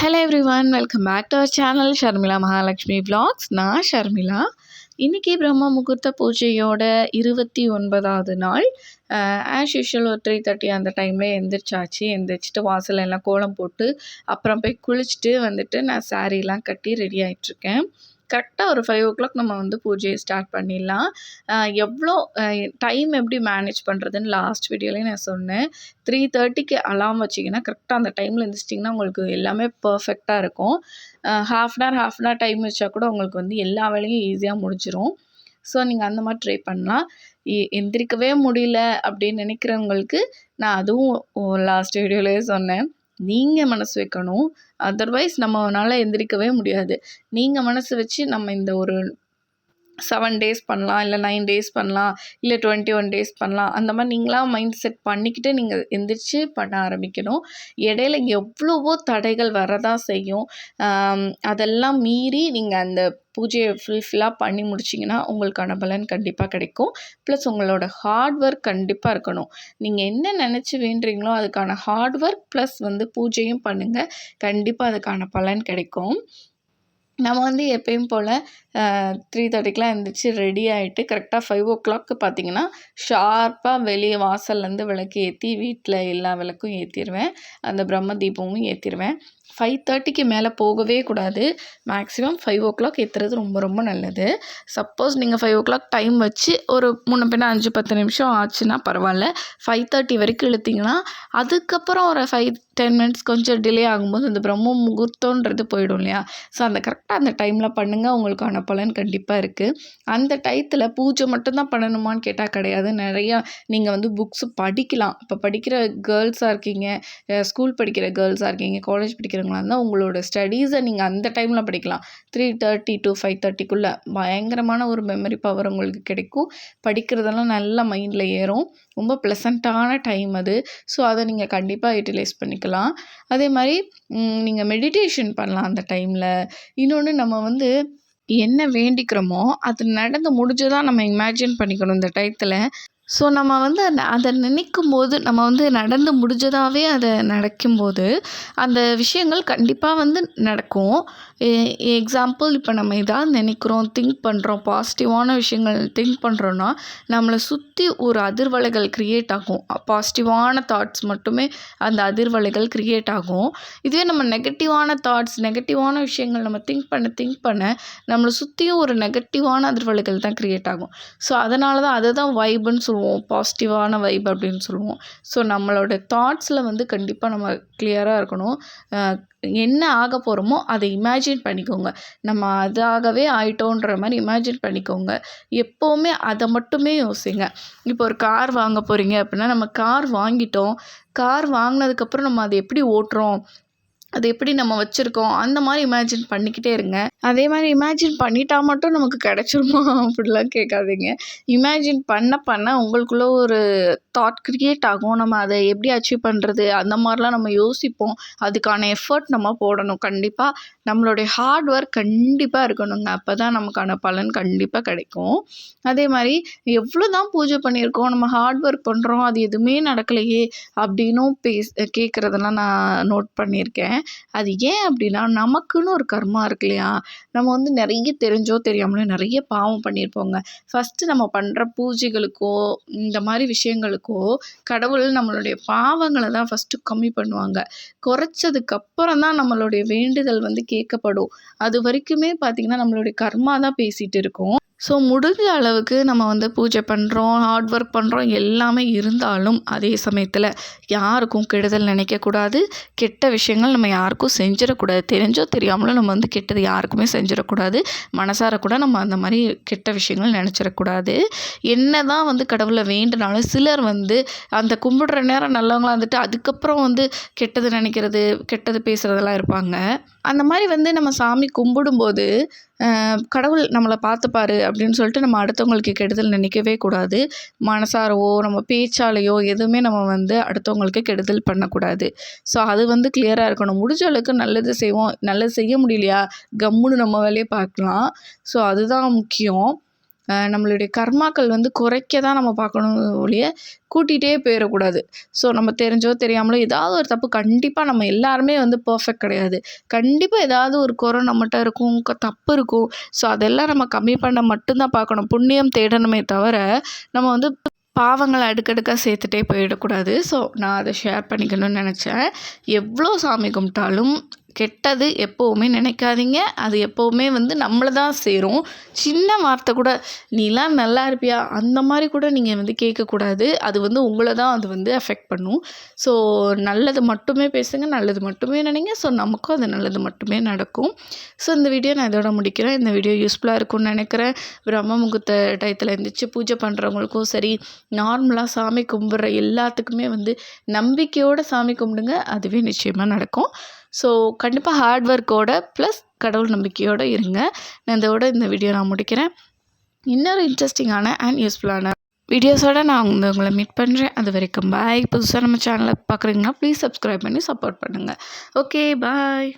Hello everyone welcome back to our channel Sharmila Mahalakshmi vlogs நான் ஷர்மிளா இன்றைக்கி பிரம்ம முகூர்த்த பூஜையோட இருபத்தி ஒன்பதாவது நாள். ஆஸ் யூஷுவல் ஒரு த்ரீ தேர்ட்டி அந்த டைமில் எந்திரிச்சாச்சு. எந்திரிச்சிட்டு வாசல்ல எல்லாம் கோலம் போட்டு அப்புறம் போய் குளிச்சுட்டு வந்துட்டு நான் சாரீலாம் கட்டி ரெடி ஆகிட்ருக்கேன் கரெக்டாக ஒரு ஃபைவ் ஓ கிளாக் நம்ம வந்து பூஜையை ஸ்டார்ட் பண்ணிடலாம். எவ்வளோ டைம் எப்படி மேனேஜ் பண்ணுறதுன்னு லாஸ்ட் வீடியோலேயே நான் சொன்னேன். த்ரீ தேர்ட்டிக்கு அலாம் வச்சிங்கன்னா கரெக்டாக அந்த டைமில் எழுந்திரிச்சிட்டிங்கன்னா உங்களுக்கு எல்லாமே பர்ஃபெக்டாக இருக்கும். Half an hour half an hour time வச்சா கூட உங்களுக்கு வந்து எல்லா வேலையும் ஈஸியாக முடிஞ்சிடும் ஸோ நீங்கள் அந்த மாதிரி ட்ரை பண்ணலாம். எ- எந்திரிக்கவே முடியல அப்படின்னு நினைக்கிறவங்களுக்கு நான் அதுவும் லாஸ்ட் வீடியோலேயே சொன்னேன். நீங்கள் மனசு வைக்கணும். அதர்வைஸ் நம்மனால் எந்திரிக்கவே முடியாது. நீங்கள் மனசு வச்சு நம்ம இந்த ஒரு செவன் டேஸ் பண்ணலாம் இல்லை நைன் டேஸ் பண்ணலாம் இல்லை டுவெண்ட்டி ஒன் டேஸ் பண்ணலாம். அந்த மாதிரி நீங்களாக மைண்ட் செட் பண்ணிக்கிட்டு நீங்கள் எந்திரிச்சு பண்ண ஆரம்பிக்கணும். இடையில எவ்வளவோ தடைகள் வரதான் செய்யும். அதெல்லாம் மீறி நீங்கள் அந்த பூஜையை ஃபுல்ஃபில்லாக பண்ணி முடிச்சிங்கன்னா உங்களுக்கான பலன் கண்டிப்பாக கிடைக்கும். ப்ளஸ் உங்களோட ஹார்ட் ஒர்க் கண்டிப்பாக இருக்கணும். நீங்கள் என்ன நினச்சி வேண்டுறீங்களோ அதுக்கான ஹார்ட் ஒர்க் ப்ளஸ் வந்து பூஜையும் பண்ணுங்கள் கண்டிப்பாக அதுக்கான பலன் கிடைக்கும். நம்ம வந்து எப்பயும் போல் த்ரீ தேர்ட்டிக்கெலாம் எழுந்திரிச்சு ரெடி ஆகிட்டு கரெக்டாக ஃபைவ் ஓ கிளாக்கு பார்த்தீங்கன்னா ஷார்ப்பாக வெளியே வாசல்லேருந்து விளக்கு ஏற்றி வீட்டில் எல்லா விளக்கும் ஏற்றிடுவேன் அந்த பிரம்ம தீபமும் ஏற்றிடுவேன் ஃபைவ் தேர்ட்டிக்கு மேலே போகவே கூடாது. மேக்ஸிமம் ஃபைவ் ஓ கிளாக் ஏற்றுறது ரொம்ப ரொம்ப நல்லது. சப்போஸ் நீங்கள் ஃபைவ் ஓ கிளாக் டைம் வச்சு ஒரு முன்ன பின்ன அஞ்சு பத்து நிமிஷம் ஆச்சுன்னா பரவாயில்ல. ஃபைவ் தேர்ட்டி வரைக்கும் இழுத்தீங்கன்னா அதுக்கப்புறம் ஒரு ஃபைவ் டென் மினிட்ஸ் கொஞ்சம் டிலே ஆகும்போது அந்த பிரம்ம முகூர்த்தன்றது போயிடும் இல்லையா? ஸோ அந்த கரெக்டாக அந்த டைமில் பண்ணுங்கள் உங்களுக்கான பலன் கண்டிப்பாக இருக்குது அந்த டயத்தில் பூஜை மட்டும்தான் பண்ணணுமான்னு கேட்டால் கிடையாது. நிறையா நீங்கள் வந்து புக்ஸு படிக்கலாம். இப்போ படிக்கிற கேர்ள்ஸாக இருக்கீங்க ஸ்கூல் படிக்கிற கேர்ள்ஸாக இருக்கீங்க காலேஜ் படிக்கிற படிக்கிறவங்களா இருந்தால் உங்களோட ஸ்டடீஸை நீங்கள் அந்த டைமில் படிக்கலாம். த்ரீ தேர்ட்டி டு ஃபைவ் தேர்ட்டிக்குள்ளே பயங்கரமான ஒரு மெமரி பவர் உங்களுக்கு கிடைக்கும். படிக்கிறதெல்லாம் நல்லா மைண்டில் ஏறும். ரொம்ப ப்ளசண்ட்டான டைம் அது. ஸோ அதை நீங்கள் கண்டிப்பாக யூட்டிலைஸ் பண்ணிக்கலாம். அதே மாதிரி நீங்கள் மெடிடேஷன் பண்ணலாம் அந்த டைமில் இன்னொன்று நம்ம வந்து என்ன வேண்டிக்கிறோமோ அது நடந்து முடிஞ்சதாக நம்ம இமேஜின் பண்ணிக்கணும் இந்த டயத்தில் ஸோ நம்ம வந்து அந்த அதை நினைக்கும் போது நம்ம வந்து நடந்து முடிஞ்சதாகவே அதை நடக்கும்போது அந்த விஷயங்கள் கண்டிப்பாக வந்து நடக்கும். எக்ஸாம்பிள் இப்போ நம்ம ஏதாவது நினைக்கிறோம் திங்க் பண்ணுறோம் பாசிட்டிவான விஷயங்கள் திங்க் பண்ணுறோன்னா நம்மளை சுற்றி ஒரு அதிர்வலைகள் க்ரியேட் ஆகும். பாசிட்டிவான தாட்ஸ் மட்டுமே அந்த அதிர்வலைகள் க்ரியேட் ஆகும். இதுவே நம்ம நெகட்டிவான தாட்ஸ் நெகட்டிவான விஷயங்கள் நம்ம திங்க் பண்ண திங்க் பண்ண நம்மளை சுற்றியும் ஒரு நெகட்டிவான அதிர்வலைகள் தான் க்ரியேட் ஆகும். ஸோ அதனால தான் அதை தான் வைப்புன்னு சொல்லுவோம். பாசிட்டிவான வைப் அப்படின்னு சொல்லுவோம். ஸோ நம்மளோட தாட்ஸில் வந்து கண்டிப்பாக நம்ம கிளியராக இருக்கணும். என்ன ஆக போகிறோமோ அதை இமேஜின் பண்ணிக்கோங்க. நம்ம அதாகவே ஆயிட்டோன்ற மாதிரி இமேஜின் பண்ணிக்கோங்க. எப்போவுமே அதை மட்டுமே யோசிங்க. இப்போ ஒரு கார் வாங்க போகிறீங்க அப்படின்னா நம்ம கார் வாங்கிட்டோம். கார் வாங்கினதுக்கப்புறம் நம்ம அதை எப்படி ஓட்டுறோம்? அது எப்படி நம்ம வச்சுருக்கோம்? அந்த மாதிரி இமேஜின் பண்ணிக்கிட்டே இருங்க. அதே மாதிரி இமேஜின் பண்ணிட்டா மட்டும் நமக்கு கிடச்சிருமா? அப்படிலாம் கேட்காதீங்க. இமேஜின் பண்ண பண்ண உங்களுக்குள்ள ஒரு தாட் க்ரியேட் ஆகும். நம்ம அதை எப்படி அச்சீவ் பண்ணுறது அந்த மாதிரிலாம் நம்ம யோசிப்போம். அதுக்கான எஃபர்ட் நம்ம போடணும். கண்டிப்பாக நம்மளுடைய ஹார்ட் ஒர்க் கண்டிப்பாக இருக்கணுங்க. அப்போ தான் நமக்கான பலன் கண்டிப்பாக கிடைக்கும். அதே மாதிரி எவ்வளோ தான் பூஜை பண்ணியிருக்கோம் நம்ம ஹார்ட் ஒர்க் பண்ணுறோம் அது எதுவுமே நடக்கலையே அப்படின்னும் பேஸ் கேட்குறதெல்லாம் நான் நோட் பண்ணியிருக்கேன். அது ஏன் அப்படின்னா நமக்குன்னு ஒரு கர்மா இருக்கு இல்லையா? நம்ம வந்து நிறைய தெரிஞ்சோ தெரியாமலோ நிறைய பாவம் பண்ணியிருப்போங்க. ஃபஸ்ட்டு நம்ம பண்ணுற பூஜைகளுக்கோ இந்த மாதிரி விஷயங்களுக்கோ கடவுள் நம்மளுடைய பாவங்களை தான் ஃபஸ்ட்டு கம்மி பண்ணுவாங்க. குறைச்சதுக்கப்புறம் தான் நம்மளுடைய வேண்டுதல் வந்து கேட்கப்படும். அது வரைக்குமே பார்த்திங்கன்னா நம்மளுடைய கர்மா தான் பேசிகிட்டு இருக்கும். ஸோ முடிஞ்ச அளவுக்கு நம்ம வந்து பூஜை பண்ணுறோம் ஹார்ட் ஒர்க் பண்ணுறோம் எல்லாமே இருந்தாலும் அதே சமயத்தில் யாருக்கும் கெடுதல் நினைக்கக்கூடாது. கெட்ட விஷயங்கள் நம்ம யாருக்கும் செஞ்சிடக்கூடாது. தெரிஞ்சோ தெரியாமலோ நம்ம வந்து கெட்டது யாருக்குமே செஞ்சிடக்கூடாது. மனசார கூட நம்ம அந்த மாதிரி கெட்ட விஷயங்கள் நினச்சிடக்கூடாது. என்ன தான் வந்து கடவுளை வேண்டுனாலும் சிலர் வந்து அந்த கும்பிடுற நேரம் நல்லவங்களா இருந்துட்டு அதுக்கப்புறம் வந்து கெட்டது நினைக்கிறது கெட்டது பேசுகிறதெல்லாம் இருப்பாங்க. அந்த மாதிரி வந்து நம்ம சாமி கும்பிடும்போது கடவுள் நம்மளை பார்த்துப்பாரு அப்படின்னு சொல்லிட்டு நம்ம அடுத்தவங்களுக்கு கெடுதல் நினைக்கவே கூடாது. மனசாரவோ நம்ம பேச்சாலேயோ எதுவுமே நம்ம வந்து அடுத்தவங்களுக்கு கெடுதல் பண்ணக்கூடாது. ஸோ அது வந்து கிளியராக இருக்கணும். முடிஞ்ச அளவுக்கு நல்லது செய்வோம். நல்லது செய்ய முடியலையா? கம்முன்னு நம்ம வேலையை பார்க்கலாம். ஸோ அதுதான் முக்கியம். நம்மளுடைய கர்மாக்கள் வந்து குறைக்க தான் நம்ம பார்க்கணும் ஒழிய கூட்டிகிட்டே போயிடக்கூடாது ஸோ நம்ம தெரிஞ்சோ தெரியாமலோ ஏதாவது ஒரு தப்பு கண்டிப்பாக நம்ம எல்லாருமே வந்து பர்ஃபெக்ட் கிடையாது. கண்டிப்பாக ஏதாவது ஒரு குறை நம்மகிட்ட இருக்கும் தப்பு இருக்கும். ஸோ அதெல்லாம் நம்ம கம்மி பண்ண மட்டும்தான் பார்க்கணும். புண்ணியம் தேடணுமே தவிர நம்ம வந்து பாவங்களை அடுக்கடுக்காக சேர்த்துட்டே போயிடக்கூடாது. ஸோ நான் அதை ஷேர் பண்ணிக்கணும்னு நினச்சேன். எவ்வளோ சாமி கும்பிட்டாலும் கெட்டது எப்போவுமே நினைக்காதீங்க. அது எப்போவுமே வந்து நம்மளை தான் சேரும். சின்ன வார்த்தை கூட நீலாம் நல்லா இருப்பியா? அந்த மாதிரி கூட நீங்கள் வந்து கேட்கக்கூடாது. அது வந்து உங்களை தான் அது வந்து அஃபெக்ட் பண்ணும். ஸோ நல்லது மட்டுமே பேசுங்க நல்லது மட்டுமே நினைங்க. ஸோ நமக்கும் அது நல்லது மட்டுமே நடக்கும். ஸோ இந்த வீடியோ நான் இதோட முடிக்கிறேன். இந்த வீடியோ யூஸ்ஃபுல்லாக இருக்கும்னு நினைக்கிறேன். பிரம்ம முகூர்த்த டயத்தில் இருந்துச்சு பூஜை பண்ணுறவங்களுக்கும் சரி நார்மலாக சாமி கும்பிட்ற எல்லாத்துக்குமே வந்து நம்பிக்கையோடு சாமி கும்பிடுங்க. அதுவே நிச்சயமாக நடக்கும். ஸோ கண்டிப்பாக ஹார்ட் ஒர்க்கோட ப்ளஸ் கடவுள் நம்பிக்கையோடு இருங்க. நான் இதோட இந்த வீடியோ நான் முடிக்கிறேன். இன்னொரு இன்ட்ரெஸ்டிங்கான அண்ட் யூஸ்ஃபுல்லான வீடியோஸோடு நான் வந்து உங்களை மீட் பண்ணுறேன் அது வரைக்கும் பாய் புதுசாக நம்ம சேனலை பார்க்குறீங்கன்னா ப்ளீஸ் சப்ஸ்கிரைப் பண்ணி சப்போர்ட் பண்ணுங்கள் ஓகே பாய்